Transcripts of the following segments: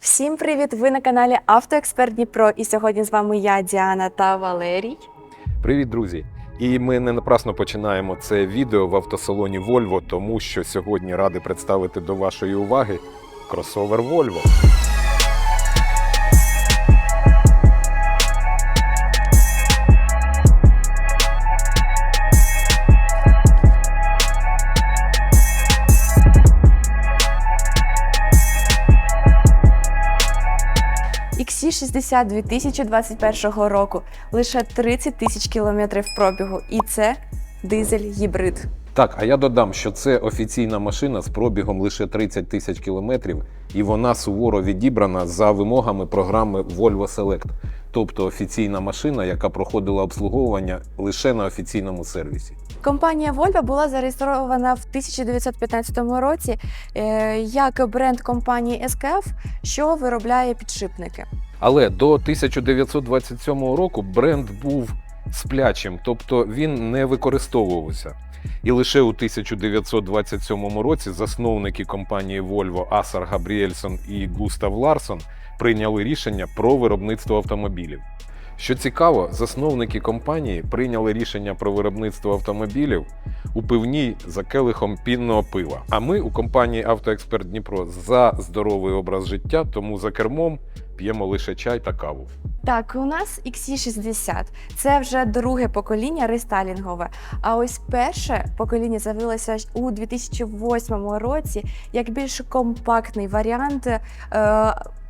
Всім привіт! Ви на каналі Автоексперт Дніпро. І сьогодні з вами я, Діана та Валерій. Привіт, друзі! І ми не напрасно починаємо це відео в автосалоні Volvo, тому що сьогодні ради представити до вашої уваги кросовер Volvo. XC60 2021 року. Лише 30 тисяч кілометрів пробігу. І це дизель-гібрид. Так, а я додам, що це офіційна машина з пробігом лише 30 тисяч кілометрів, і вона суворо відібрана за вимогами програми Volvo Select, тобто офіційна машина, яка проходила обслуговування лише на офіційному сервісі. Компанія Volvo була зареєстрована в 1915 році е, як бренд компанії SKF, що виробляє підшипники. Але до 1927 року бренд був сплячим, тобто він не використовувався. І лише у 1927 році засновники компанії Volvo Асар Габріельсон і Густав Ларсон прийняли рішення про виробництво автомобілів. Що цікаво, засновники компанії прийняли рішення про виробництво автомобілів у пивній за келихом пінного пива. А ми у компанії Автоексперт Дніпро за здоровий образ життя, тому за кермом п'ємо лише чай та каву. Так, у нас XC60. Це вже друге покоління рестайлінгове. А ось перше покоління з'явилося у 2008 році як більш компактний варіант е,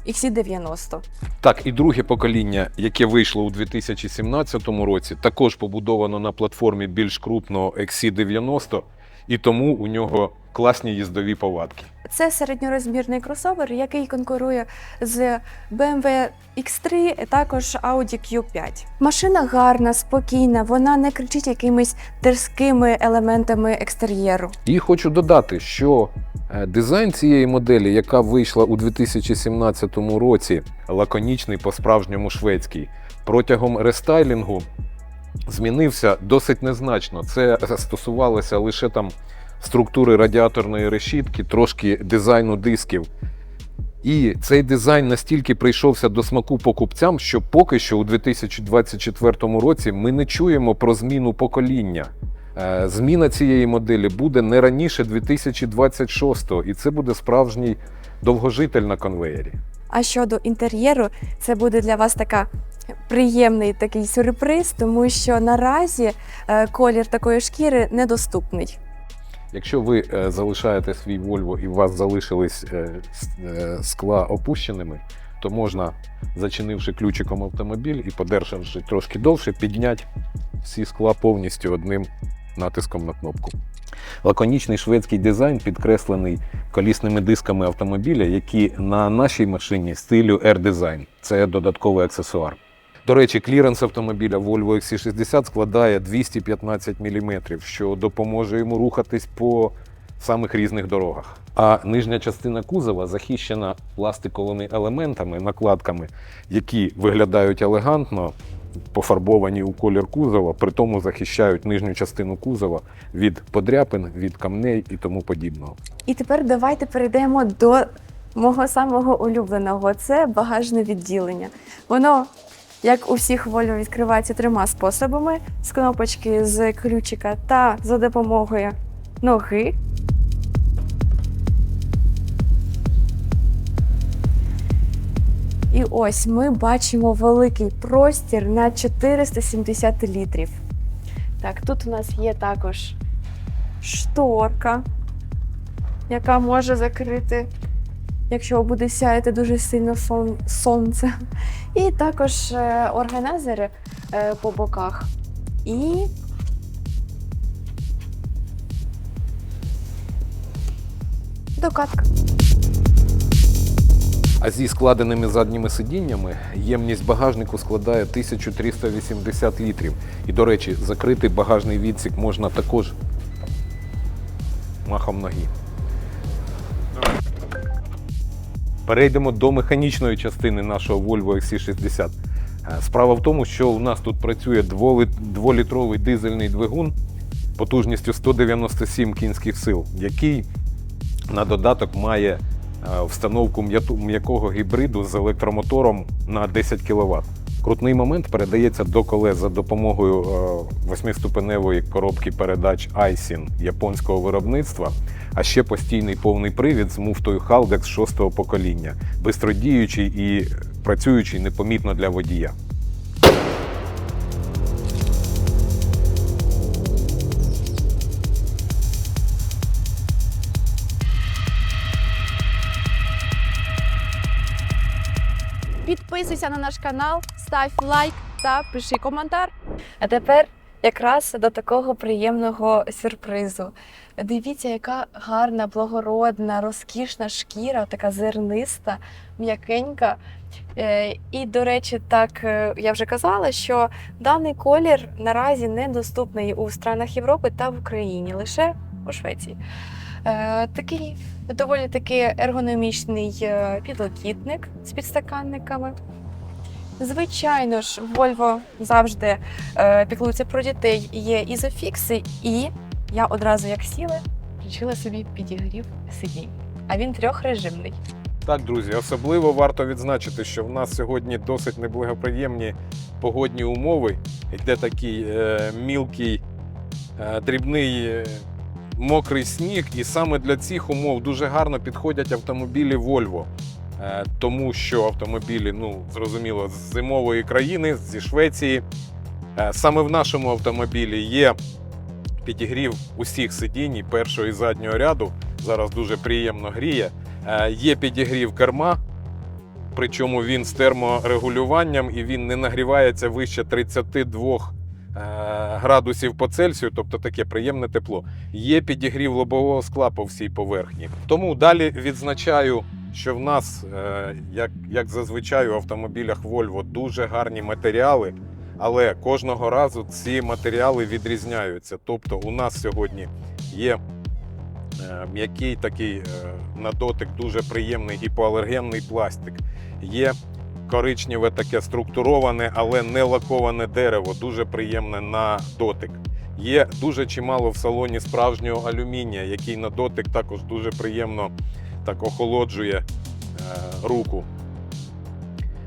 XC90. Так, і друге покоління, яке вийшло у 2017 році, також побудовано на платформі більш крупного XC90, і тому у нього класні їздові повадки. Це середньорозмірний кросовер, який конкурує з BMW X3, а також Audi Q5. Машина гарна, спокійна, вона не кричить якимись дерзкими елементами екстер'єру. І хочу додати, що е, дизайн цієї моделі, яка вийшла у 2017 році, лаконічний по-справжньому шведський, протягом рестайлінгу змінився досить незначно. Це стосувалося лише там структури радіаторної решітки, трошки дизайну дисків. І цей дизайн настільки прийшовся до смаку покупцям, що поки що у 2024 році ми не чуємо про зміну покоління. Е, Зміна цієї моделі буде не раніше 2026-го, і це буде справжній довгожитель на конвеєрі. А щодо інтер'єру, це буде для вас така приємний такий сюрприз, тому що наразі е, колір такої шкіри недоступний. Якщо ви е, залишаєте свій Volvo і у вас залишились е, скла опущеними, то можна, зачинивши ключиком автомобіль і подержавши трошки довше, підняти всі скла повністю одним натиском на кнопку. Лаконічний шведський дизайн підкреслений колісними дисками автомобіля, які на нашій машині стилю R-Design. Це додатковий аксесуар. До речі, кліренс автомобіля Volvo XC60 складає 215 мм, що допоможе йому рухатись по самих різних дорогах. А нижня частина кузова захищена пластиковими елементами, накладками, які виглядають елегантно, пофарбовані у колір кузова, при тому захищають нижню частину кузова від подряпин, від камней і тому подібного. І тепер давайте перейдемо до мого самого улюбленого це багажне відділення. Воно, як у всіх Volvo, відкривається трьома способами: з кнопочки з ключика та за допомогою ноги. І ось ми бачимо великий простір на 470 літрів. Так, тут у нас є також шторка, яка може закрити, якщо буде сяяти дуже сильно сон, сонце. І також е, органайзери е, по боках. І докатка. А зі складеними задніми сидіннями ємність багажнику складає 1380 літрів. І, до речі, закритий багажний відсік можна також махом ноги. Перейдемо до механічної частини нашого Volvo XC60. Е, Справа в тому, що у нас тут працює дволи- дволітровий дизельний двигун потужністю 197 кінських сил, який на додаток має е, встановку м'якого гібриду з електромотором на 10 кВт. Крутний момент передається до колес за допомогою е, восьмиступеневої коробки передач Aisin японського виробництва, а ще постійний повний привід з муфтою Haldex шостого покоління, бистродіючий і працюючий непомітно для водія. Підписуйся на наш канал, став лайк та пиши коментар. А тепер якраз до такого приємного сюрпризу. Дивіться, яка гарна, благородна, розкішна шкіра, така зерниста, м'якенька. Е, І, до речі, так е, я вже казала, що даний колір наразі недоступний у странах Європи та в Україні, лише у Швеції. Е, Такий доволі таки ергономічний е, підлокітник з підстаканниками. Звичайно ж, Volvo завжди е, піклується про дітей, є ізофікси, і я одразу як сіла, включила собі підігрів сидінь. А він трьохрежимний. Так, друзі, особливо варто відзначити, що в нас сьогодні досить неблагоприємні погодні умови. Йде такий е, мілкий, е, дрібний мокрий сніг, і саме для цих умов дуже гарно підходять автомобілі Volvo. Е, тому що автомобілі, ну зрозуміло, з зимової країни, зі Швеції. Е, саме в нашому автомобілі є підігрів усіх сидінь першого і заднього ряду. Зараз дуже приємно гріє. Е, Є підігрів керма, причому він з терморегулюванням і він не нагрівається вище 32 е, градусів по Цельсію, тобто таке приємне тепло. Є підігрів лобового скла по всій поверхні. Тому далі відзначаю, що в нас, е, як, як зазвичай у автомобілях Volvo, дуже гарні матеріали. Але кожного разу ці матеріали відрізняються. Тобто, у нас сьогодні є е, м'який такий е, на дотик дуже приємний гіпоалергенний пластик. Є коричневе таке структуроване, але не лаковане дерево, дуже приємне на дотик. Є дуже чимало в салоні справжнього алюмінія, який на дотик також дуже приємно так охолоджує е, руку.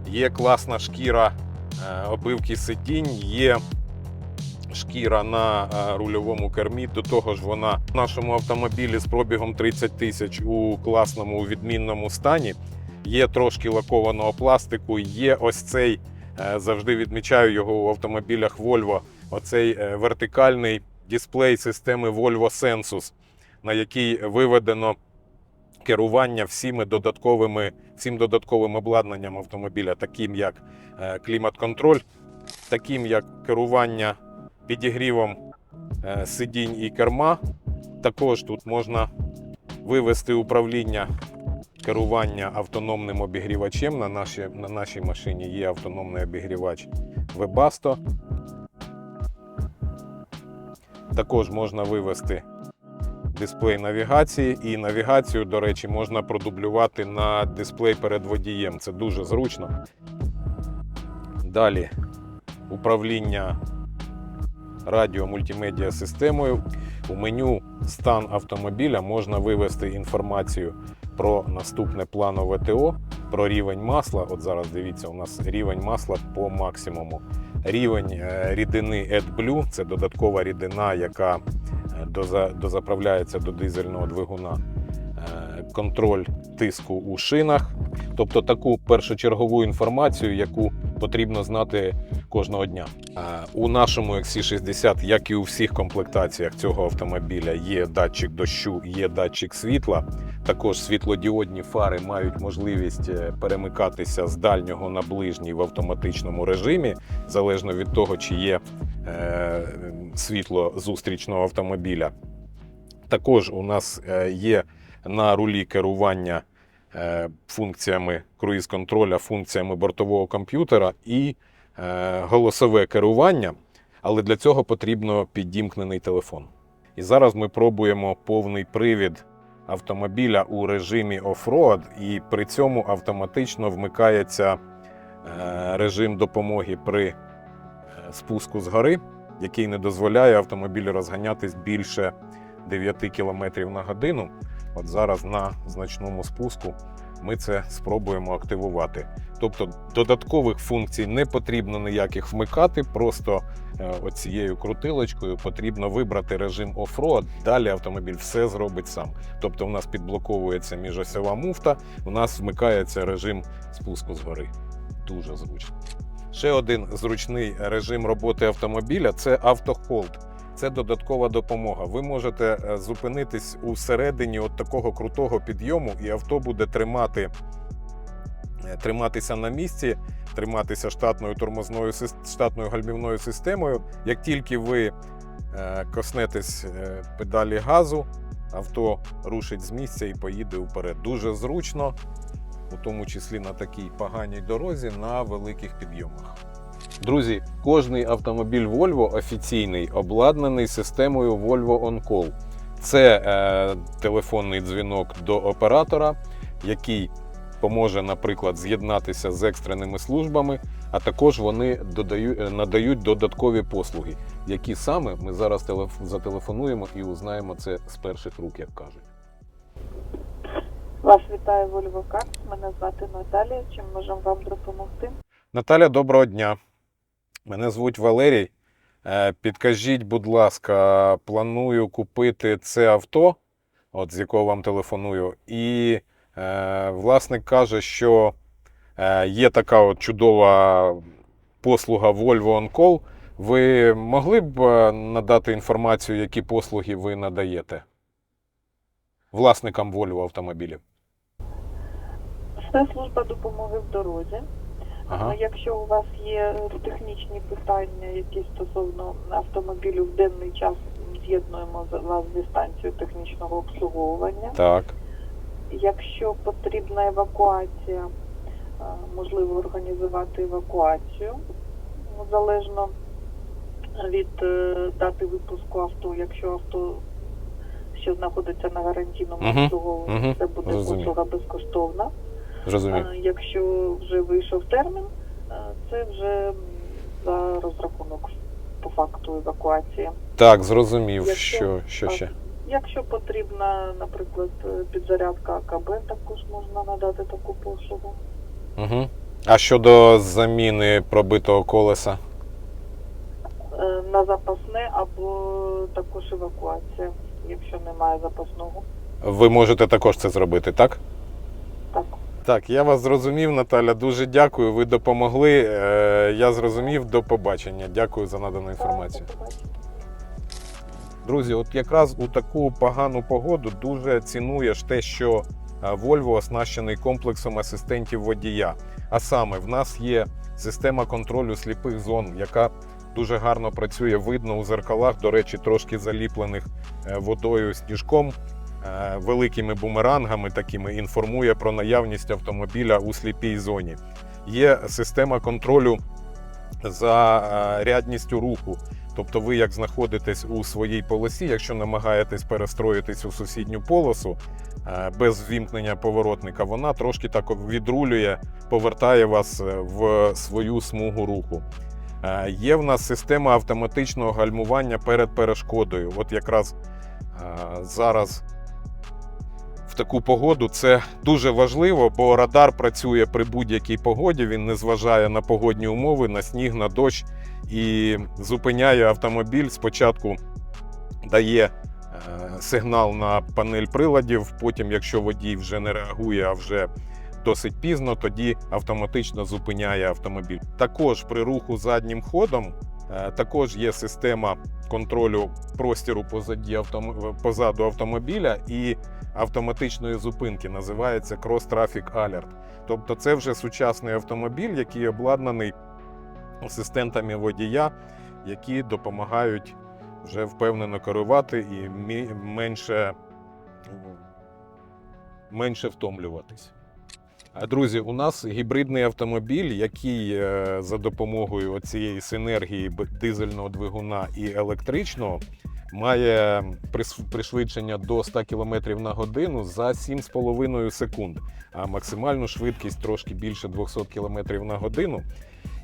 Є класна шкіра е, обивки сидінь, є шкіра на е, рульовому кермі. До того ж, вона в нашому автомобілі з пробігом 30 тисяч у класному, відмінному стані. Є трошки лакованого пластику, є ось цей, е, завжди відмічаю його у автомобілях Volvo, оцей е, вертикальний дисплей системи Volvo Sensus, на який виведено керування всіми додатковими, всім додатковим обладнанням автомобіля, таким як е, клімат-контроль, таким як керування підігрівом сидінь і керма. Також тут можна вивести управління керування автономним обігрівачем. На нашій, на нашій машині є автономний обігрівач Webasto. Також можна вивести дисплей навігації, і навігацію, до речі, можна продублювати на дисплей перед водієм. Це дуже зручно. Далі управління радіо мультимедіа системою. У меню стан автомобіля можна вивести інформацію про наступне планове ТО, про рівень масла. От зараз дивіться, у нас рівень масла по максимуму. Рівень е, рідини AdBlue – це додаткова рідина, яка е, дозаправляється до дизельного двигуна. Контроль тиску у шинах, тобто таку першочергову інформацію, яку потрібно знати кожного дня. У нашому XC60, як і у всіх комплектаціях цього автомобіля, є датчик дощу, є датчик світла. Також світлодіодні фари мають можливість е, перемикатися з дальнього на ближній в автоматичному режимі, залежно від того, чи є е, світло зустрічного автомобіля. Також у нас е, є на рулі керування е, функціями круїз-контроля, функціями бортового комп'ютера і е, голосове керування, але для цього потрібно підімкнений телефон. І зараз ми пробуємо повний привід автомобіля у режимі оффроад, і при цьому автоматично вмикається е, режим допомоги при спуску з гори, який не дозволяє автомобілю розганятись більше 9 км на годину. От зараз на значному спуску ми це спробуємо активувати. Тобто додаткових функцій не потрібно ніяких вмикати, просто е, оцією крутилочкою потрібно вибрати режим оффроад. Далі автомобіль все зробить сам. Тобто, у нас підблоковується міжосьова муфта, у нас вмикається режим спуску згори. Дуже зручно. Ще один зручний режим роботи автомобіля це автохолд. Це додаткова допомога. Ви можете е, зупинитись у середині от такого крутого підйому, і авто буде тримати, е, триматися на місці, триматися штатною тормозною штатною гальмівною системою. Як тільки ви е, коснетесь педалі газу, авто рушить з місця і поїде вперед. Дуже зручно, у тому числі на такій поганій дорозі, на великих підйомах. Друзі, кожний автомобіль Volvo офіційний обладнаний системою Volvo On Call. Це е, телефонний дзвінок до оператора, який поможе, наприклад, з'єднатися з екстреними службами, а також вони додають, е, надають додаткові послуги, які саме ми зараз телеф- зателефонуємо і узнаємо це з перших рук, як кажуть. Вас вітає Volvo Cars. Мене звати Наталія. Чим можемо вам допомогти? Наталя, доброго дня. Мене звуть Валерій. Е, Підкажіть, будь ласка, планую купити це авто, от з якого вам телефоную, і е, власник каже, що е, є така от чудова послуга Volvo On Call. Ви могли б е, надати інформацію, які послуги ви надаєте власникам Volvo автомобілів? Це служба допомоги в дорозі. Ага. Ну, Якщо у вас є технічні питання, які стосовно автомобілю в денний час, з'єднуємо вас зі станцією технічного обслуговування. Так. Якщо потрібна евакуація, е, можливо організувати евакуацію ну, залежно від е, дати випуску авто. Якщо авто ще знаходиться на гарантійному обслуговуванні, мгм, це буде послуга безкоштовна. Зрозумів. Якщо вже вийшов термін, е, це вже за розрахунок по факту евакуації. Так, зрозумів, Якщо- що, що так. ще. Якщо потрібна, наприклад, е, підзарядка АКБ, також можна надати таку послугу. Угу. А щодо заміни пробитого колеса? Е, На запасне або також евакуація, якщо немає запасного. Ви можете також це зробити, так? Так. Я вас зрозумів, Наталя. Дуже дякую. Ви допомогли. Е, Я зрозумів. До побачення. Дякую за надану інформацію. Друзі, от якраз у таку погану погоду дуже цінуєш те, що е, Volvo оснащений комплексом асистентів водія. А саме, в нас є система контролю сліпих зон, яка дуже гарно працює. Видно у зеркалах, до речі, трошки заліплених е, водою сніжком. Е, Великими бумерангами такими інформує про наявність автомобіля у сліпій зоні. Є система контролю за е, рядністю руху. Тобто, ви як знаходитесь у своїй полосі, якщо намагаєтесь перестроїтись у сусідню полосу е, без ввімкнення поворотника, вона трошки так відрулює, повертає вас в свою смугу руху. Є в нас система автоматичного гальмування перед перешкодою. От якраз зараз таку погоду це дуже важливо, бо радар працює при будь-якій погоді. Він не зважає на погодні умови, на сніг, на дощ і зупиняє автомобіль. Спочатку дає е, сигнал на панель приладів. Потім, якщо водій вже не реагує, а вже досить пізно, тоді автоматично зупиняє автомобіль. Також при руху заднім ходом також є система контролю простіру позаді позаду автомобіля і автоматичної зупинки. Називається Cross Traffic Alert. Тобто, це вже сучасний автомобіль, який обладнаний асистентами водія, які допомагають вже впевнено керувати і менше, менше втомлюватись. Друзі, у нас гібридний автомобіль, який е, за допомогою цієї синергії дизельного двигуна і електричного має пришвидшення до 100 км на годину за 7,5 секунд, а максимальну швидкість трошки більше 200 км на годину.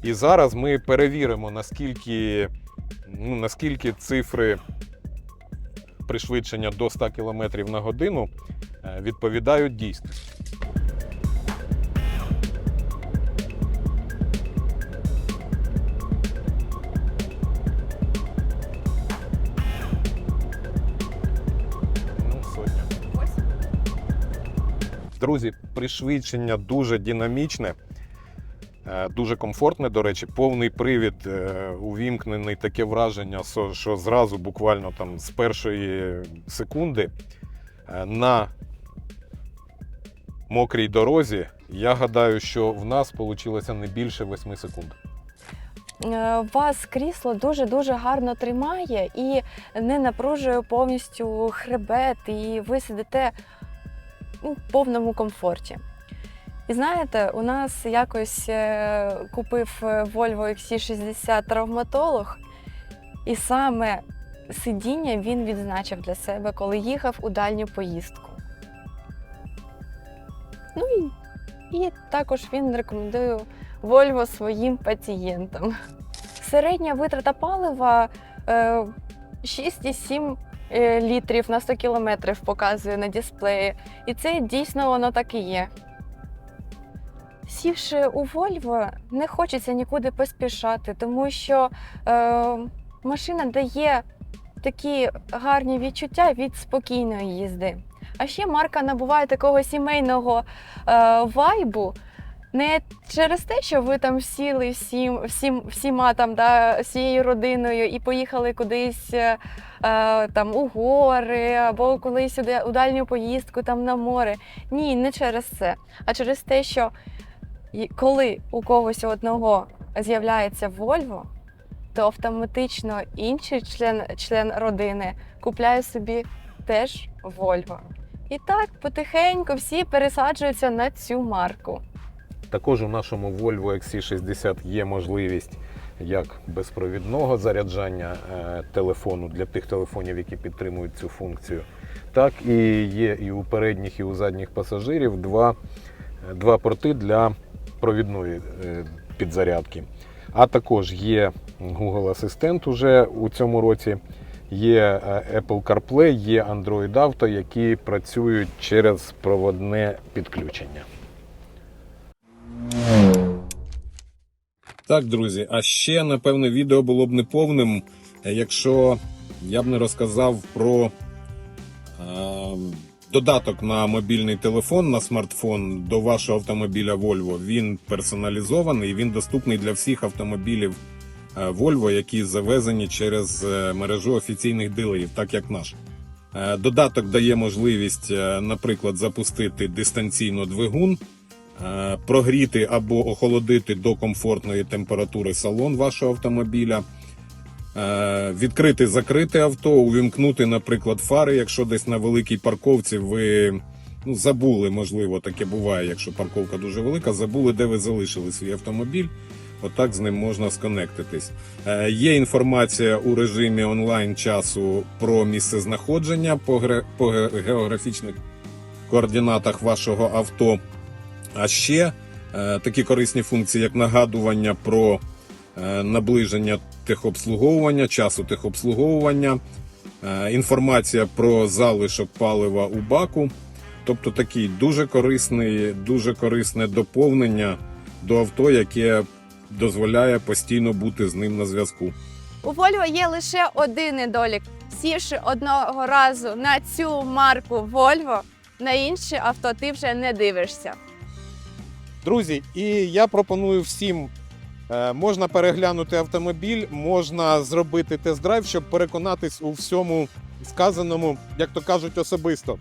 І зараз ми перевіримо, наскільки, ну, наскільки цифри пришвидшення до 100 км на годину е, відповідають дійсності. Друзі, пришвидшення дуже динамічне, е, дуже комфортне, до речі, повний привід е, увімкнений, таке враження, що зразу, буквально там з першої секунди е, на мокрій дорозі. Я гадаю, що в нас вийшло не більше 8 секунд. Вас крісло дуже-дуже гарно тримає і не напружує повністю хребет, і ви сидите ну, повному комфорті. І знаєте, у нас якось е, купив е, Volvo XC60 травматолог, і саме сидіння він відзначив для себе, коли їхав у дальню поїздку. Ну і, і також він рекомендує Volvo своїм пацієнтам. Середня витрата палива е, 6,7 е, літрів на 100 кілометрів показує на дисплеї. І це дійсно воно так і є. Сівши у Volvo, не хочеться нікуди поспішати, тому що е, машина дає такі гарні відчуття від спокійної їзди. А ще марка набуває такого сімейного е, вайбу, не через те, що ви там сіли всім, всім, всіма там, да, всією родиною і поїхали кудись е, е, там у гори або колись сюди у дальню поїздку там на море. Ні, не через це, а через те, що коли у когось одного з'являється Volvo, то автоматично інший член, член родини купляє собі теж Volvo. І так потихеньку всі пересаджуються на цю марку. Також у нашому Volvo XC60 є можливість як безпровідного заряджання е, телефону для тих телефонів, які підтримують цю функцію, так і є і у передніх, і у задніх пасажирів два, е, два порти для провідної е, підзарядки. А також є Google Асистент уже у цьому році. Є Apple CarPlay, є Android Auto, які працюють через проводне підключення. Так, друзі, а ще напевне відео було б неповним, е, якщо я б не розказав про е, додаток на мобільний телефон, на смартфон до вашого автомобіля Volvo. Він персоналізований, він доступний для всіх автомобілів е, Volvo, які завезені через е, мережу офіційних дилерів, так як наш. Додаток дає можливість, наприклад, запустити дистанційно двигун, прогріти або охолодити до комфортної температури салон вашого автомобіля, е, відкрити закрити авто, увімкнути, наприклад, фари, якщо десь на великій парковці ви ну, забули, можливо, таке буває, якщо парковка дуже велика, забули, де ви залишили свій автомобіль. Отак з ним можна сконектитись. Е, Є інформація у режимі онлайн часу про місце знаходження по географічних координатах вашого авто. А ще е, такі корисні функції, як нагадування про е, наближення техобслуговування, часу техобслуговування, е, інформація про залишок палива у баку. Тобто такий дуже корисний, дуже корисне доповнення до авто, яке дозволяє постійно бути з ним на зв'язку. У Volvo є лише один недолік. Сівши одного разу на цю марку Volvo, на інше авто ти вже не дивишся. Друзі, і я пропоную всім. е, Можна переглянути автомобіль, можна зробити тест-драйв, щоб переконатись у всьому сказаному, як то кажуть, особисто.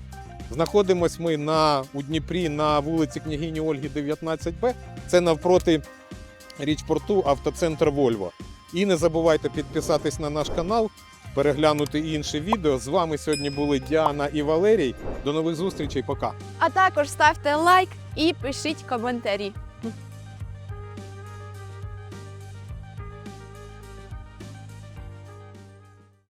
Знаходимось ми на у Дніпрі на вулиці княгині Ольги, 19Б. Це навпроти річпорту автоцентр Вольво. І не забувайте підписатись на наш канал, переглянути інше відео. З вами сьогодні були Діана і Валерій. До нових зустрічей. Пока. А також ставте лайк і пишіть коментарі.